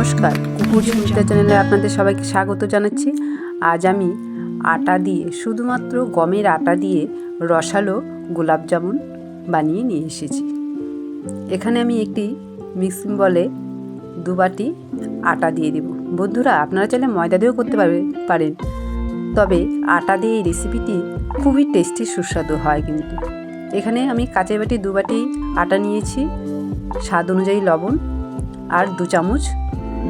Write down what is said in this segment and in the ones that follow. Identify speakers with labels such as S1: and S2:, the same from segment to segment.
S1: নমস্কার। কুকুর সুমিতা চ্যানেলে আপনাদের সবাইকে স্বাগত জানাচ্ছি। আজ আমি আটা দিয়ে, শুধুমাত্র গমের আটা দিয়ে রসালো গোলাপ জামুন বানিয়ে নিয়ে এসেছি। এখানে আমি একটি মিক্সিং বলে দু বাটি আটা দিয়ে দেব। বন্ধুরা, আপনারা চাইলে ময়দা দিয়েও করতে পারবে, পারেন। তবে আটা দিয়ে এই রেসিপিটি খুবই টেস্টি, সুস্বাদু হয় কিন্তু। এখানে আমি কাঁচের বাটি দু বাটি আটা নিয়েছি, স্বাদ অনুযায়ী লবণ আর দু চামচ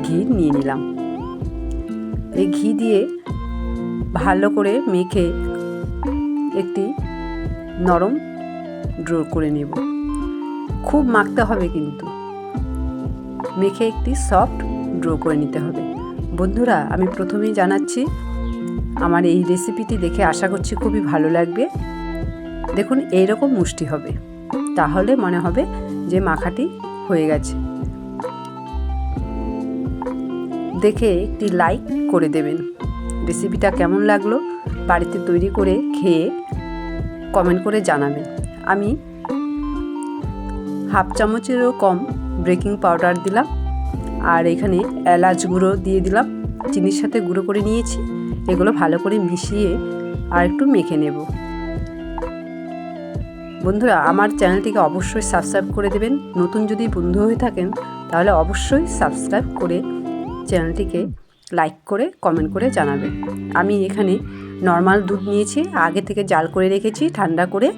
S1: ঘি নিয়ে নিলাম। এই ঘি দিয়ে ভালো করে মেখে একটি নরম ড্রো করে নেব। খুব মাখতে হবে কিন্তু। মেখে একটি সফট ড্রো করে নিতে হবে। বন্ধুরা, আমি প্রথমেই জানাচ্ছি, আমার এই রেসিপিটি দেখে আশা করছি খুবই ভালো লাগবে। দেখুন, এইরকম মুষ্টি হবে। তাহলে মনে হবে যে মাখাটি হয়ে গেছে। দেখে একটি লাইক করে দেবেন। রেসিপিটা কেমন লাগল বাড়িতে তৈরি করে খেয়ে কমেন্ট করে জানাবেন। আমি হাফ চামচেরও কম বেকিং পাউডার দিলাম আর এখানে এলাচ গুঁড়ো দিয়ে দিলাম। চিনির সাথে গুঁড়ো করে নিয়েছি। এগুলো ভালো করে মিশিয়ে আর একটু মেখে নেব। বন্ধুরা, আমার চ্যানেলটিকে অবশ্যই সাবস্ক্রাইব করে দেবেন। নতুন যদি বন্ধু হয়ে থাকেন, তাহলে অবশ্যই সাবস্ক্রাইব করে চ্যানেলটিকে লাইক করে, কমেন্ট করে জানাবেন আমি এখানে নর্মাল দুধ নিয়েছি, আগে থেকে জাল করে রেখেছি, ঠান্ডা করে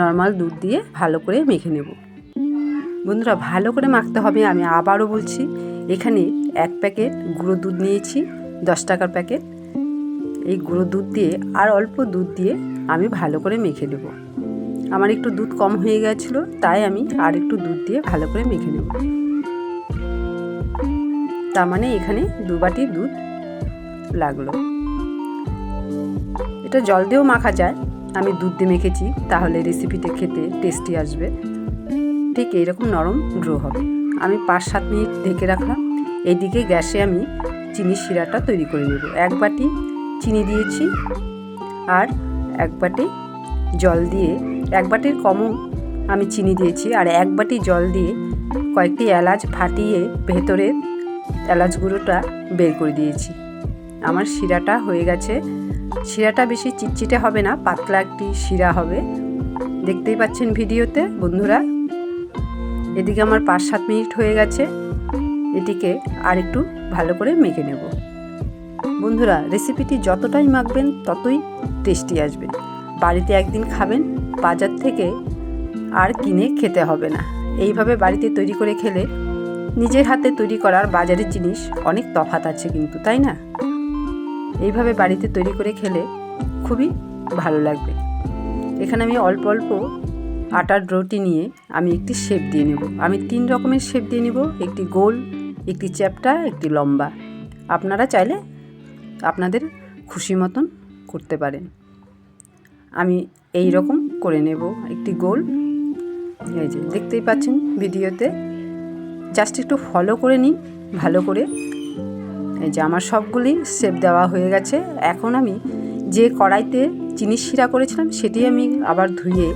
S1: নর্মাল দুধ দিয়ে ভালো করে মেখে নেব। বন্ধুরা, ভালো করে মাখতে হবে, আমি আবারও বলছি। এখানে এক প্যাকেট গুঁড়ো দুধ নিয়েছি, দশ টাকার প্যাকেট। এই গুঁড়ো দুধ দিয়ে আর অল্প দুধ দিয়ে আমি ভালো করে মেখে নেব। আমার একটু দুধ কম হয়ে গেছিল, তাই আমি আর একটু দুধ দিয়ে ভালো করে মেখে নেব। তার মানে এখানে দু বাটি দুধ লাগল। এটা জল দিয়েও মাখা যায়। আমি দুধ দিয়ে মেখেছি, তাহলে রেসিপিতে খেতে টেস্টি আসবে। ঠিক এইরকম নরম ড্রো হবে। আমি পাঁচ সাত মিনিট ঢেকে রাখলাম। এইদিকে গ্যাসে আমি চিনির শিরাটা তৈরি করে নেব। এক বাটি চিনি দিয়েছি আর এক বাটি জল দিয়ে, এক বাটির কমও আমি চিনি দিয়েছি। আর এক বাটি জল দিয়ে কয়েকটি এলাচ ফাটিয়ে ভেতরে এলাচ গুঁড়োটা বের করে দিয়েছি। আমার শিরাটা হয়ে গেছে। শিরাটা বেশি চিটচিটে হবে না, পাতলা একটি শিরা হবে। দেখতেই পাচ্ছেন ভিডিওতে, বন্ধুরা? এদিকে আমার পাঁচ সাত মিনিট হয়ে গেছে। এটিকে আর একটু ভালো করে মেখে নেব। বন্ধুরা, রেসিপিটি যতটাই মাখবেন, ততই টেস্টি আসবে। বাড়িতে একদিন খাবেন, বাজার থেকে আর কিনে খেতে হবে না। এইভাবে বাড়িতে তৈরি করে খেলে নিজের হাতে তৈরি করার বাজারের জিনিস অনেক তফাত আছে কিন্তু, তাই না? এইভাবে বাড়িতে তৈরি করে খেলে খুবই ভালো লাগবে। এখানে আমি অল্প অল্প আটার ড্রোটি নিয়ে আমি একটি শেপ দিয়ে নেব। আমি তিন রকমের শেপ দিয়ে নেব, একটি গোল, একটি চ্যাপটা, একটি লম্বা। আপনারা চাইলে আপনাদের খুশি মতন করতে পারেন। আমি এই রকম করে নেব। একটি গোল, এই যে, দেখতেই পাচ্ছেন ভিডিওতে। জাস্ট একটু ফলো করে নিন, ভালো করে। এই যে আমার সবগুলি শেপ দেওয়া হয়ে গেছে। এখন আমি যে কড়াইতে চিনি শিরা করেছিলাম, সেটি আমি আবার ধুয়ে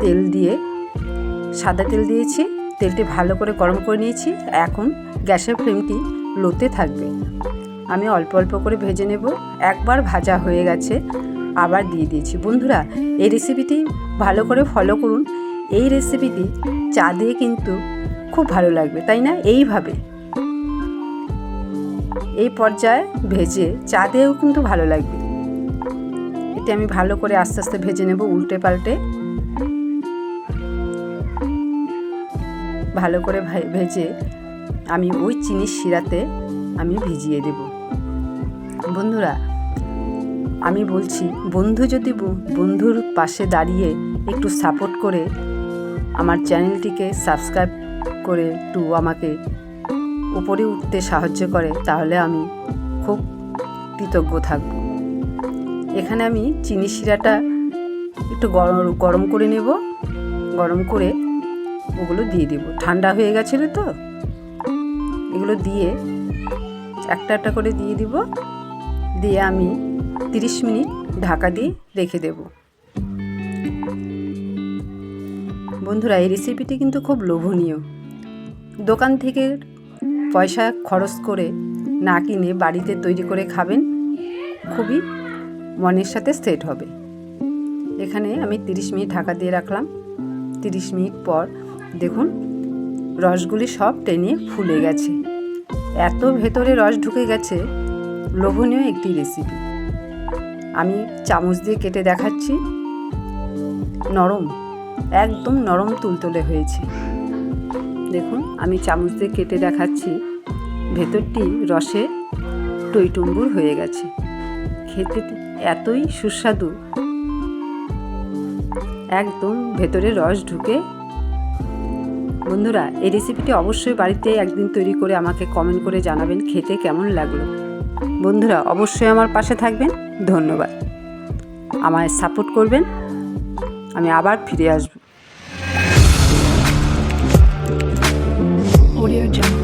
S1: তেল দিয়ে, সাদা তেল দিয়েছি। তেলটি ভালো করে গরম করে নিয়েছি। এখন গ্যাসের ফ্লেমটি লোতে থাকবে। আমি অল্প অল্প করে ভেজে নেব। একবার ভাজা হয়ে গেছে, আবার দিয়ে দিয়েছি। বন্ধুরা, এই রেসিপিটি ভালো করে ফলো করুন। এই রেসিপিটি চা দিয়ে কিন্তু খুব ভালো লাগবে, তাই না? এইভাবে। এই পর্যায়ে ভেজে চা দিয়েও কিন্তু ভালো লাগবে। এটি আমি ভালো করে আস্তে আস্তে ভেজে নেব উল্টে পাল্টে। ভালো করে ভেজে আমি ওই চিনির শিরাতে আমি ভিজিয়ে দেব। বন্ধুরা, আমি বলছি, বন্ধু যদি বন্ধুর পাশে দাঁড়িয়ে একটু সাপোর্ট করে আমার চ্যানেলটিকে সাবস্ক্রাইব করে একটু আমাকে উপরে উঠতে সাহায্য করে, তাহলে আমি খুব কৃতজ্ঞ থাকব। এখানে আমি চিনি শিরাটা একটু গরম গরম করে নেব। গরম করে ওগুলো দিয়ে দেব। ঠান্ডা হয়ে গেছিল তো? এগুলো দিয়ে একটা একটা করে দিয়ে দিব। দিয়ে আমি তিরিশ মিনিট ঢাকা দিয়ে রেখে দেব। বন্ধুরা, এই রেসিপিটি কিন্তু খুব লোভনীয়। দোকান থেকে পয়সা খরচ করে না কিনে বাড়িতে তৈরি করে খাবেন, খুবই মনের সাথে সেট হবে। এখানে আমি তিরিশ মিনিট ঢাকা দিয়ে রাখলাম। তিরিশ মিনিট পর দেখুন, রসগুলি সব টেনে ফুলে গেছে। এত ভেতরে রস ঢুকে গেছে, লোভনীয় একটি রেসিপি আমি চামচ দিয়ে কেটে দেখাচ্ছি। নরম, একদম নরম তুলতুলে হয়েছে। দেখুন, আমি চামচ দিয়ে কেটে দেখাচ্ছি। ভেতরটি রসে টইটুম্বুর হয়ে গেছে। খেতে এতই সুস্বাদু। একদম ভেতরে রস ঢুকে। বন্ধুরা, এই রেসিপিটি অবশ্যই বাড়িতে একদিন তৈরি করে আমাকে কমেন্ট করে জানাবেন খেতে কেমন লাগল। বন্ধুরা, অবশ্যই আমার পাশে থাকবেন। ধন্যবাদ। আমায় সাপোর্ট করবেন। আমি আবার ফিরে আসব। Audio Jungle.